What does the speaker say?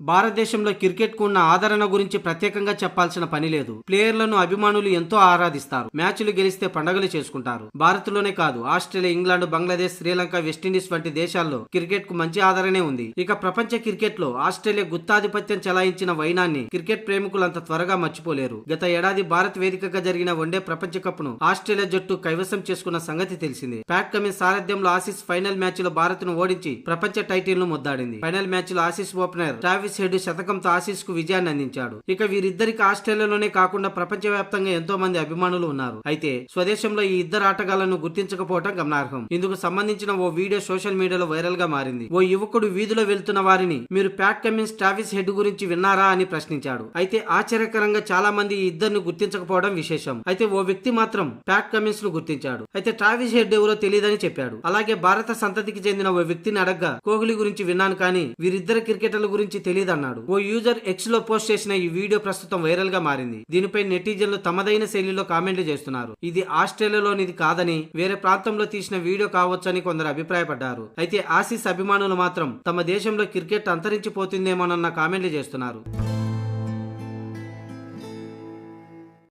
భారతదేశంలో క్రికెట్కు ఉన్న ఆదరణ గురించి ప్రత్యేకంగా చెప్పాల్సిన పని లేదు. ప్లేయర్లను అభిమానులు ఎంతో ఆరాధిస్తారు. మ్యాచ్లు గెలిస్తే పండగలు చేసుకుంటారు. భారత్లోనే కాదు Australia England Bangladesh Sri Lanka West Indies వంటి దేశాల్లో క్రికెట్కు మంచి ఆదరణే ఉంది. ఇక ప్రపంచ క్రికెట్లో ఆస్ట్రేలియా గుత్తాధిపత్యం చెలాయించిన వైనాన్ని క్రికెట్ ప్రేమికులు అంత త్వరగా మర్చిపోలేరు. గత ఏడాది భారత్ వేదికగా జరిగిన వన్డే ప్రపంచ కప్ను ఆస్ట్రేలియా జట్టు కైవసం చేసుకున్న సంగతి తెలిసింది. ప్యాట్ కమిన్స్ సారథ్యంలో ఆసీస్ ఫైనల్ మ్యాచ్లో భారత్ను ఓడించి ప్రపంచ టైటిల్ను ముద్దాడింది. ఫైనల్ మ్యాచ్లో ఆసీస్ ఓపెనర్ ట్రావిస్ హెడ్ శతకంతో ఆసీస్కు విజయాన్ని అందించాడు. ఇక వీరిద్దరికి ఆస్ట్రేలియాలోనే కాకుండా ప్రపంచవ్యాప్తంగా ఎంతో మంది అభిమానులు ఉన్నారు. అయితే స్వదేశంలో ఈ ఇద్దరు ఆటగాళ్ళను గుర్తించకపోవడం గమనార్హం. ఇందుకు సంబంధించిన ఓ వీడియో సోషల్ మీడియాలో వైరల్గా మారింది. ఓ యువకుడు వీధిలో వెళ్తున్న వారిని మీరు ప్యాట్ కమిన్స్ ట్రావిస్ హెడ్ గురించి విన్నారా? అని ప్రశ్నించాడు. అయితే ఆశ్చర్యకరంగా చాలా మంది ఈ ఇద్దరిని గుర్తించకపోవడం విశేషం. అయితే ఓ వ్యక్తి మాత్రం ప్యాట్ కమిన్స్ను గుర్తించాడు. అయితే ట్రావిస్ హెడ్ ఎవరో తెలియదని చెప్పాడు. అలాగే భారత సంతతికి చెందిన ఓ వ్యక్తిని అడగ్గా కోహ్లీ గురించి విన్నాను కానీ వీరిద్దరు క్రికెటర్ల గురించి తెలియదన్నాడు ఓ యూజర్ ఎక్స్లో పోస్ట్ చేసిన ఈ వీడియో ప్రస్తుతం వైరల్గా మారింది. దీనిపై నెటిజన్లు తమదైన శైలిలో కామెంట్లు చేస్తున్నారు. ఇది ఆస్ట్రేలియాలోనిది కాదని వేరే ప్రాంతంలో తీసిన వీడియో కావచ్చని కొందరు అభిప్రాయపడ్డారు. అయితే ఆసీస్ అభిమానులు మాత్రం తమ దేశంలో క్రికెట్ అంతరించిపోతుందేమోనన్న కామెంట్లు చేస్తున్నారు.